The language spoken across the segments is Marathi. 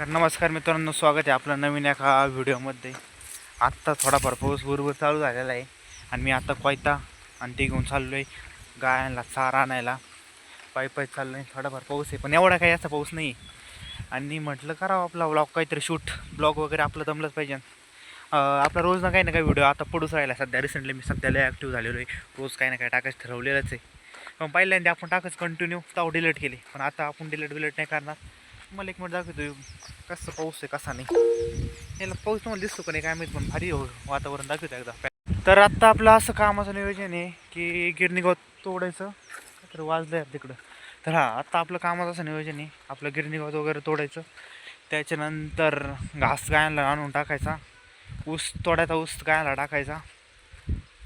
तर नमस्कार मित्रांनो स्वागत आहे आपलं नवीन एका व्हिडिओमध्ये. आत्ता थोडाफार पाऊस बरोबर चालू झालेला आहे आणि मी आता कोयता आणि ते घेऊन चाललो आहे गायला चारा आणायला. पायी पायी चाललो आहे थोडाफार पाऊस आहे पण एवढा काही असा पाऊस नाही. आहे आणि म्हटलं करावं आपला ब्लॉग काहीतरी शूट ब्लॉग वगैरे आपलं जमलंच पाहिजे. आपला रोज ना काही ना काही व्हिडिओ आता पडूच राहिला. सध्या रिसेंटली मी सध्याला ॲक्टिव्ह झालेलो आहे. रोज काही ना काही टाकायचं ठरवलेलंच आहे. पण पहिल्यांदा आपण टाकच कंटिन्यू तेव्हा डिलीट केले. पण आता आपण डिलीट विलेट नाही करणार. मला एक मिनिट दाखवतो. कसं पाऊस आहे कसा नाही. याला पाऊस तुम्हाला दिसतो का नाही काय माहिती पण भारी हो वातावरण दाखवतो एकदा. तर आत्ता आपलं असं कामाचं नियोजन आहे की गिरणी गवत तोडायचं. तर वाजलं आहे तिकडं. तर हां आत्ता आपलं कामाचं असं नियोजन आहे. आपलं गिरणी वगैरे तोडायचं. त्याच्यानंतर घास गायला आणून टाकायचा. ऊस तोडायचा ऊस गायला टाकायचा.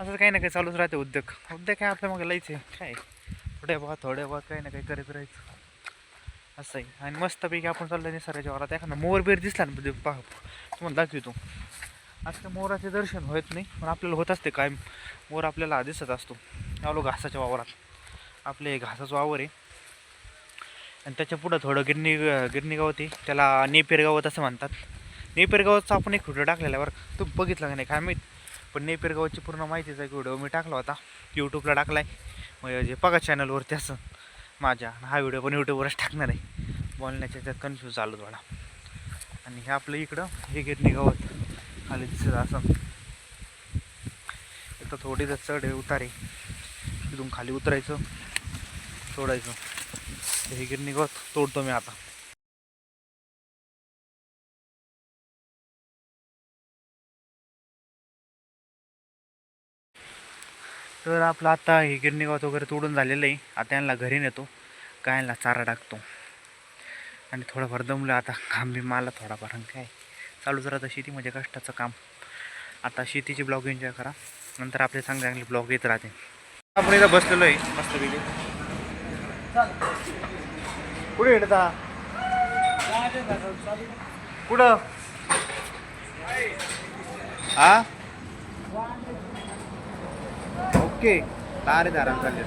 असं काही ना काही चालूच राहते उद्योग. उद्योग काय आपल्या मग लायचं आहे. काय? थोड्या बहुत थोड्या बहुत काही ना काही करत राहायचं. असं आहे. आणि मस्तपैकी आपण चाललो निसर्गाच्या वरात एखादा मोर बीर दिसला ना म्हणजे पाह तुम्हाला दाखवतो. असं त्या मोराचे दर्शन होत नाही पण आपल्याला होत असते काय मोर आपल्याला दिसत असतो. आलो घासाच्या वावरात. आपले घासाचं वावर आहे. आणि त्याच्या पुढं थोडं गिरणी गिरणी गावत आहे त्याला नेपेरगावत असं म्हणतात. नेपेर गावाचा आपण एक व्हिडिओ टाकलेला आहे बरं तू बघितला का नाही काय माहीत? पण नेपेर गावाची पूर्ण माहितीचा एक व्हिडिओ मी टाकला होता. यूट्यूबला टाकला आहे मग जे बघा चॅनलवरती असं. माझ्या. हा व्हिडिओ पण यूट्यूबवरच टाकणार आहे. बोलण्याच्या त्यात कन्फ्यूज झालो थोडा. आणि हे आपलं इकडं हे गिरणी गावात खाली दिसत असं. इथं थोडी जर चढ आहे तिथून खाली उतरायचं सोडायचं. हे गिरणी गावात तोडतो मी आता. तर आपलं आता हे गिरणीगावात वगैरे तोडून झालेलं आहे. आता यांना घरी नेतो. कायला चारा टाकतो. आणि थोडंफार दमलं आता. काम बी मला थोडाफार काय. चालूच राहतं शेती म्हणजे कष्टाचं काम. आता शेतीचे ब्लॉग एन्जॉय करा. नंतर आपले चांगले चांगले ब्लॉग येत राहते आपण इथं बसलेलो आहे. मस्तपैकी कुठे येता कुठं? हा? ओके. तारे दारा चालले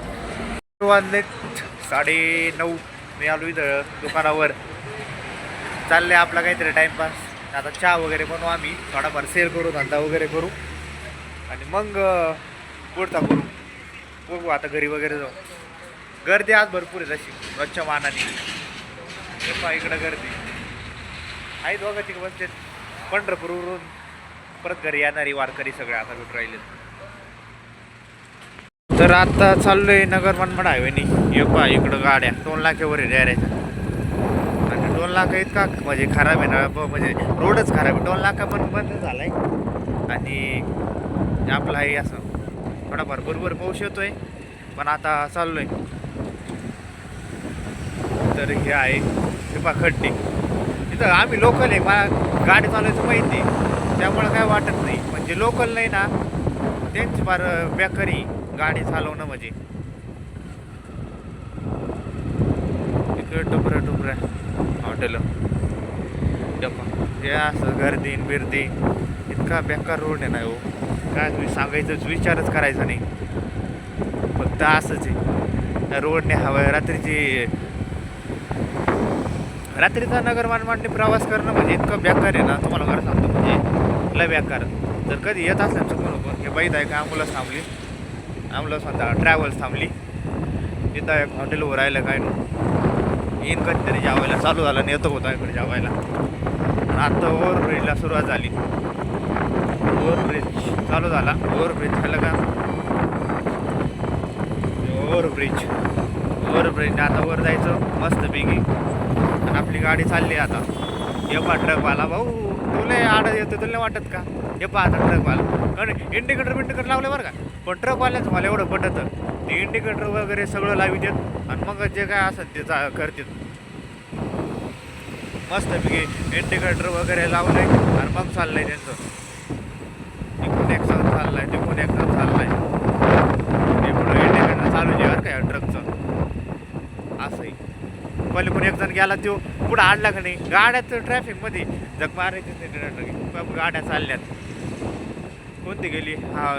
वाजले साडे नऊ. मी आलो इथं दुकानावर. चालले आपला काहीतरी टाईमपास आता चहा वगैरे बनवू आम्ही. थोडाफार सेल करू धंदा वगैरे करू. आणि मग पुढचा करू. बघू आता घरी वगैरे जाऊ. गर्दी आज भरपूर आहे तशी. रोजच्या मानाने पहा इकडं गर्दी. आहे दोघं तिकडे बसते पंढरपूरवरून परत घरी येणारी वारकरी सगळे आता भेटून राहिले तर आता चाललोय नगर मनमाड हायवेनी. ये पहा इकडं गाड्या. दोन लाखावर आहे डायरेक्ट आणि दोन लाख इतका म्हणजे खराब आहे ना म्हणजे रोडच खराब आहे. दोन लाखा पण बंद झालाय. आणि आपला हे असं थोडाफार बरोबर पाऊस येतोय. पण आता चाललोय. तर हे आहे हे पहा खड्डे. इथं आम्ही लोकल आहे मला गाडी चालवायचं माहिती त्यामुळं काय वाटत नाही. म्हणजे लोकल नाही ना त्यांची फार बेकरी. गाडी चालवणं म्हणजे. इकडे टुपऱ्या टुपऱ्या हॉटेल. हे असं गर्दी बिर्दी. इतका बेकार रोड आहे ना हो. काय तुम्ही सांगायचं विचारच करायचा नाही. फक्त असंच आहे. त्या रोडने हवं रात्रीची रात्रीचा नगर मानमांडने प्रवास करणं म्हणजे इतकं बेकार आहे ना. तुम्हाला खरं सांगतो म्हणजे लय बेकार. जर कधी येत असेल चुकून पण हे बाईत आहे का? मुलं थांबली. आम्हाला स्वतः ट्रॅव्हल्स थांबली. तिथं एक हॉटेलवर राहिलं काय नाही. येईन कधीतरी जेवायला. चालू झालं आणि येतो होता इकडे जेवायला. आता ओव्हरब्रिजला सुरुवात झाली. ओव्हरब्रिज चालू झाला. ओव्हरब्रिज झालं का? ओव्हरब्रिज ओव्हरब्रिजने आता वर जायचं. मस्तपैकी आणि आपली गाडी चालली आता. ये पा ट्रकवाला भाऊ तुला आडत येतं तुला नाही वाटत का? हे पाहता ट्रकवाला कारण इंडिकेटर बिंडिकेटर लावले बरं का? पण ट्रकवाल्याचं मला एवढं पटतं. ते इंडिकेटर वगैरे सगळं लावी देत आणि मग जे काय असत ते चा करतात मस्तपैकी इंडिकेटर वगैरे लावलंय. आणि मग चाललंय त्यांचं. तिकडून एक सण चाललाय तिकडून एक सण चाललाय. इकडून इंडिकेटर चालू आहे बरं का या ट्रकचं असंही. पलीकडून एक जण गेला तो पुढं आणला का नाही? गाड्यात ट्रॅफिकमध्ये जग मारायचे गाड्या चालल्यात. कोणती गेली? हा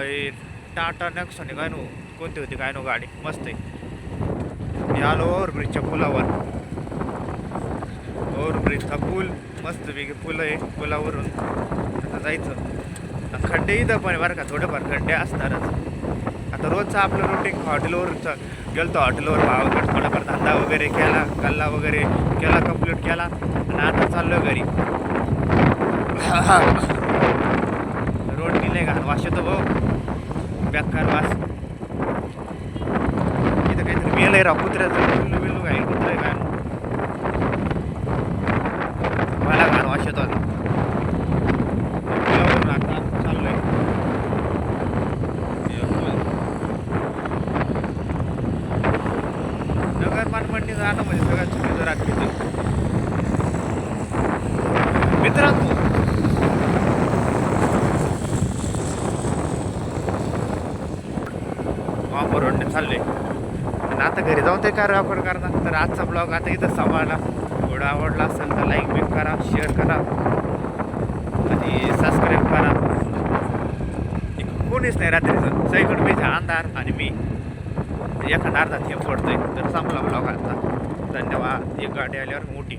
टाटा नेक्सॉन काय नो? कोणती होती काय नो गाडी? मस्त आहे. मी आलो ओव्हरब्रिजच्या पुलावर. ओव्हरब्रिजचा पूल पूल मस्तपैकी पुलं आहे पुलावरून. आता जायचं. खड्डे इथं पण बरं का थोडेफार खड्डे असणारच. आता रोजचं आपलं रुटीन हॉटेलवर गेलतो हॉटेलवर भावाकडे थोडाफार धंदा वगैरे केला गल्ला वगैरे केला कंप्लीट केला आणि आता चाललो घरी. रोड निले घाण वास येतो भाऊ. बेकार वास. इथं काहीतरी आहे राव कुत्र्याचं. बिलू बिल्लू काय कुत्रे काय मला घाण वास येतो आता पुलावरून आता चाललोय नगर पानपट्टी जाणं म्हणजे सगळ्यात चुकीचं राहते मित्रांनो. वापरून चालले. आणि आता घरी जाऊन ते काय वापर करणार तर आजचा ब्लॉग आता इथं सांभाळला थोडा आवडला असेल तर लाईक बिक करा शेअर करा. आणि सबस्क्राईब करा. एक कोणीच नाही रात्रीचं. सगळीकडे मी अंधार आणि मी. म्हणजे एखादा अर्धा थेंब पडतोय तर संपला ब्लॉग आता. धन्यवाद. एक गाडी आल्यावर मोठी.